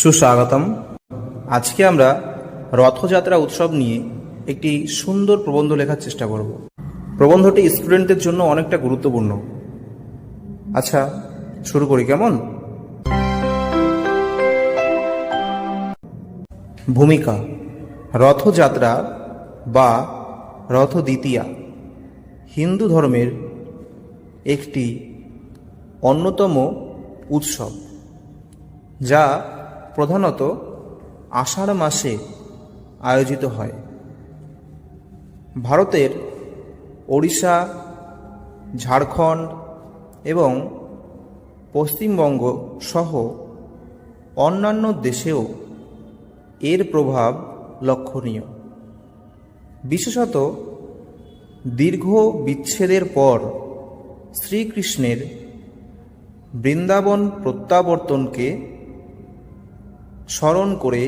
সুস্বাগতম। আজকে আমরা রথযাত্রা উৎসব নিয়ে একটি সুন্দর প্রবন্ধ লেখার চেষ্টা করব। প্রবন্ধটি স্টুডেন্টদের জন্য অনেকটা গুরুত্বপূর্ণ। আচ্ছা শুরু করি কেমন? ভূমিকা, রথযাত্রা বা রথ দ্বিতীয়া হিন্দু ধর্মের একটি অন্যতম উৎসব, যা প্রধানত আষাঢ় মাসে আয়োজিত হয়। ভারতের ওড়িশা, ঝাড়খণ্ড এবং পশ্চিমবঙ্গ সহ অন্যান্য দেশেও এর প্রভাব লক্ষণীয়। বিশেষত দীর্ঘ বিচ্ছেদের পর শ্রীকৃষ্ণের বৃন্দাবন প্রত্যাবর্তনকে স্মরণ করে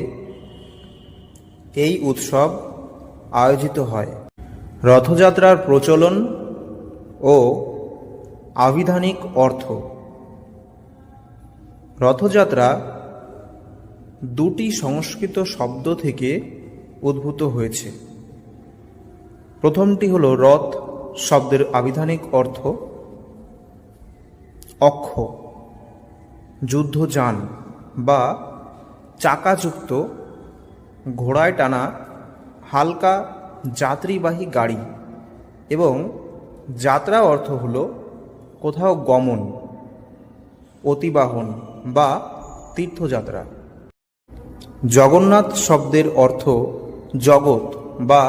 এই উৎসব আয়োজিত হয়। রথযাত্রার প্রচলন ও আবিধানিক অর্থ। রথযাত্রা দুটি সংস্কৃত শব্দ থেকে উদ্ভূত হয়েছে। প্রথমটি হল রথ শব্দের আবিধানিক অর্থ, অক্ষ, যুদ্ধযান বা চাকাযুক্ত, ঘোড়ায় টানা হালকা যাত্রীবাহী গাড়ি এবং যাত্রা অর্থ হল কোথাও গমন, অতিবাহন বা তীর্থযাত্রা। জগন্নাথ শব্দের অর্থ জগৎ বা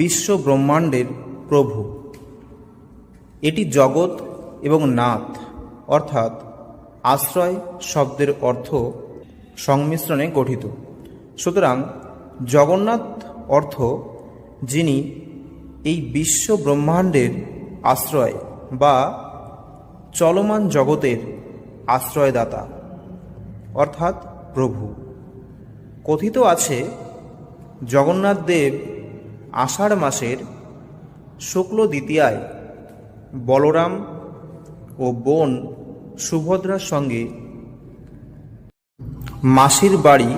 বিশ্ব ব্রহ্মাণ্ডের প্রভু। এটি জগৎ এবং নাথ, অর্থাৎ আশ্রয় শব্দের অর্থ সংমিশ্রণে গঠিত। সুতরাং জগন্নাথ অর্থ যিনি এই বিশ্ব ব্রহ্মাণ্ডের আশ্রয় বা চলমান জগতের আশ্রয়দাতা, অর্থাৎ প্রভু। কথিত আছে, জগন্নাথ দেব আষাঢ় মাসের শুক্ল দ্বিতীয়ায় বলরাম ও বোন সুভদ্রার সঙ্গে মাসির বাড়ি,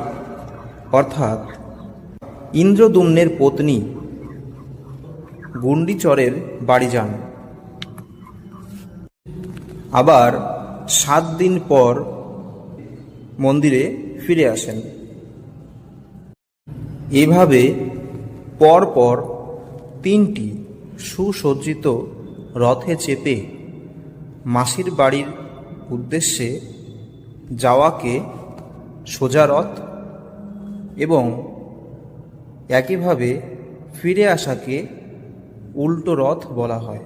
অর্থাৎ ইন্দ্রদুম্নের পত্নী গুন্ডিচরের বাড়ি যান। আবার সাত দিন পর মন্দিরে ফিরে আসেন। এভাবে পরপর তিনটি সুসজ্জিত রথে চেপে মাসির বাড়ির উদ্দেশ্যে যাওয়াকে সোজা রথ এবং একইভাবে ফিরে আসাকে উল্টো রথ বলা হয়।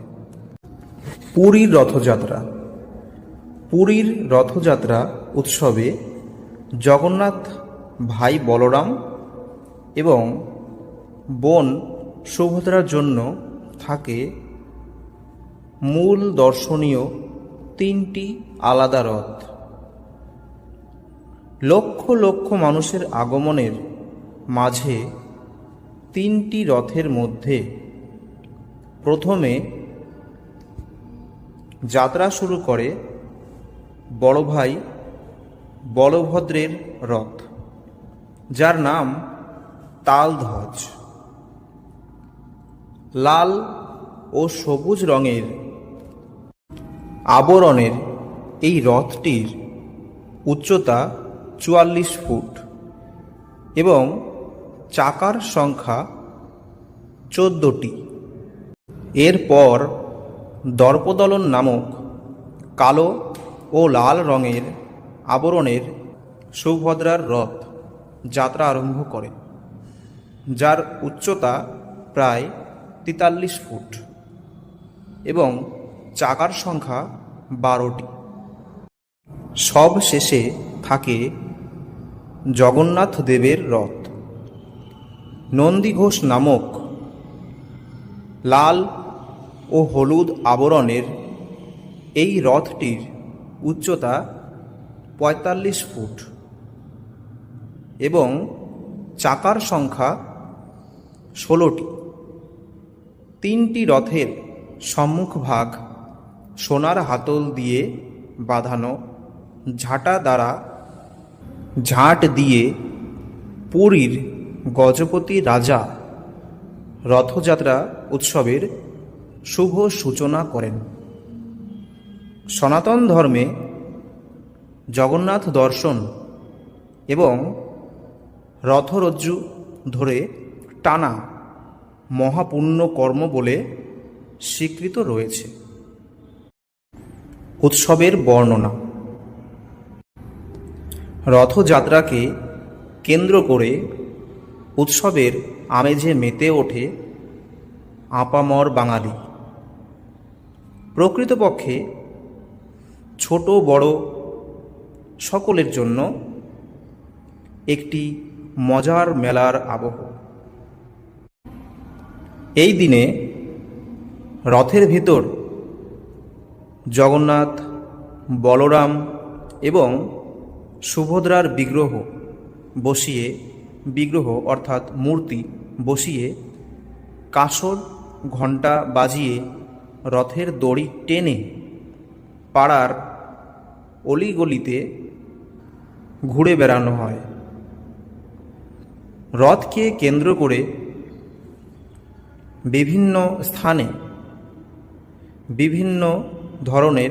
পুরীর রথযাত্রা। পুরীর রথযাত্রা উৎসবে জগন্নাথ ভাই বলরাম এবং বোন সুভদ্রার জন্য থাকে মূল দর্শনীয় তিনটি আলাদা রথ। লক্ষ লক্ষ মানুষের আগমনের মাঝে তিনটি রথের মধ্যে প্রথমে যাত্রা শুরু করে বড় ভাই বলভদ্রের রথ, যার নাম তালধ্বজ। লাল ও সবুজ রঙের আবরণের এই রথটির উচ্চতা চুয়াল্লিশ ফুট এবং চাকার সংখ্যা চোদ্দটি। এরপর দর্পদলন নামক কালো ও লাল রঙের আবরণের সুভদ্রার রথ যাত্রা আরম্ভ করে, যার উচ্চতা প্রায় তেতাল্লিশ ফুট এবং চাকার সংখ্যা বারোটি। সব শেষে থাকে জগন্নাথ দেবের রথ। নন্দী ঘোষ নামক লাল ও হলুদ আবরণের এই রথটির উচ্চতা পঁয়তাল্লিশ ফুট এবং চাকার সংখ্যা ষোলোটি। তিনটি রথের সম্মুখভাগ সোনার হাতল দিয়ে বাঁধানো ঝাঁটা দ্বারা ঝাঁট দিয়ে পুরীর গজপতি রাজা রথযাত্রা উৎসবের শুভ সূচনা করেন। সনাতন ধর্মে জগন্নাথ দর্শন এবং রথরজ্জু ধরে টানা মহাপুণ্য কর্ম বলে স্বীকৃত রয়েছে। উৎসবের বর্ণনা রথযাত্রাকে কেন্দ্র করে উৎসবের আমেজে মেতে ওঠে আপামর বাঙালি। প্রকৃতপক্ষে ছোট, বড় সকলের জন্য একটি মজার মেলার আবহ। এই দিনে রথের ভিতর জগন্নাথ, বলরাম এবং সুভদ্রার বিগ্রহ বসিয়ে, বিগ্রহ অর্থাৎ মূর্তি বসিয়ে, কাসর ঘণ্টা বাজিয়ে রথের দড়ি টেনে পাড়ার অলিগলিতে ঘুরে বেড়ানো হয়। রথকে কেন্দ্র করে বিভিন্ন স্থানে বিভিন্ন ধরনের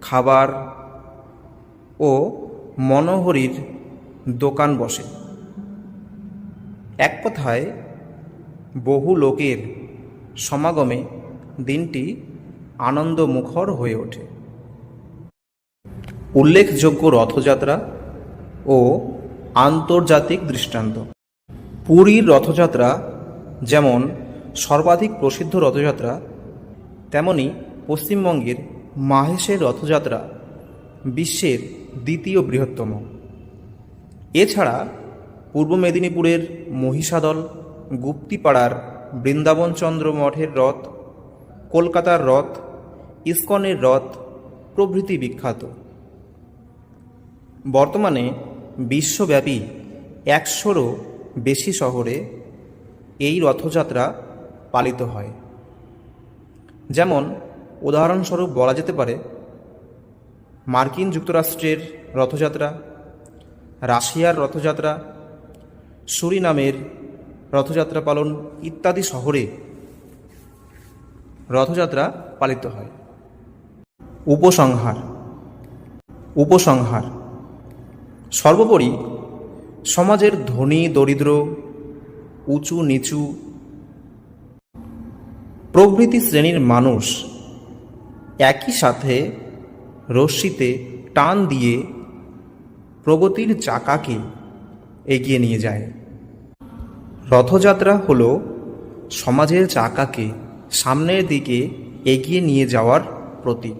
খাবার ও মনোহরির দোকান বসে। এক কথায়, বহু লোকের সমাগমে দিনটি আনন্দমুখর হয়ে ওঠে। উল্লেখযোগ্য রথযাত্রা ও আন্তর্জাতিক দৃষ্টান্ত। পুরীর রথযাত্রা যেমন সর্বাধিক প্রসিদ্ধ রথযাত্রা, তেমনি পশ্চিমবঙ্গের মাহেশের রথযাত্রা বিশ্বের দ্বিতীয় বৃহত্তম। এছাড়া পূর্ব মেদিনীপুরের মহিষাদল, গুপ্তিপাড়ার বৃন্দাবনচন্দ্র মঠের রথ, কলকাতার রথ, ইস্কনের রথ প্রভৃতি বিখ্যাত। বর্তমানে বিশ্বব্যাপী একশোরও বেশি শহরে এই রথযাত্রা পালিত হয়। যেমন উদাহরণস্বরূপ বলা যেতে পারে মার্কিন যুক্তরাষ্ট্রের রথযাত্রা, রাশিয়ার রথযাত্রা, সুরিনামের রথযাত্রা পালন ইত্যাদি শহরে রথযাত্রা পালিত হয়। উপসংহার উপসংহার। সর্বোপরি সমাজের ধনী, দরিদ্র, উঁচু, নিচু, প্রভৃতি শ্রেণির মানুষ একই সাথে রশ্মিতে টান দিয়ে প্রগতির চাকাকে এগিয়ে নিয়ে যায়। রথযাত্রা হল সমাজের চাকাকে সামনের দিকে এগিয়ে নিয়ে যাওয়ার প্রতীক।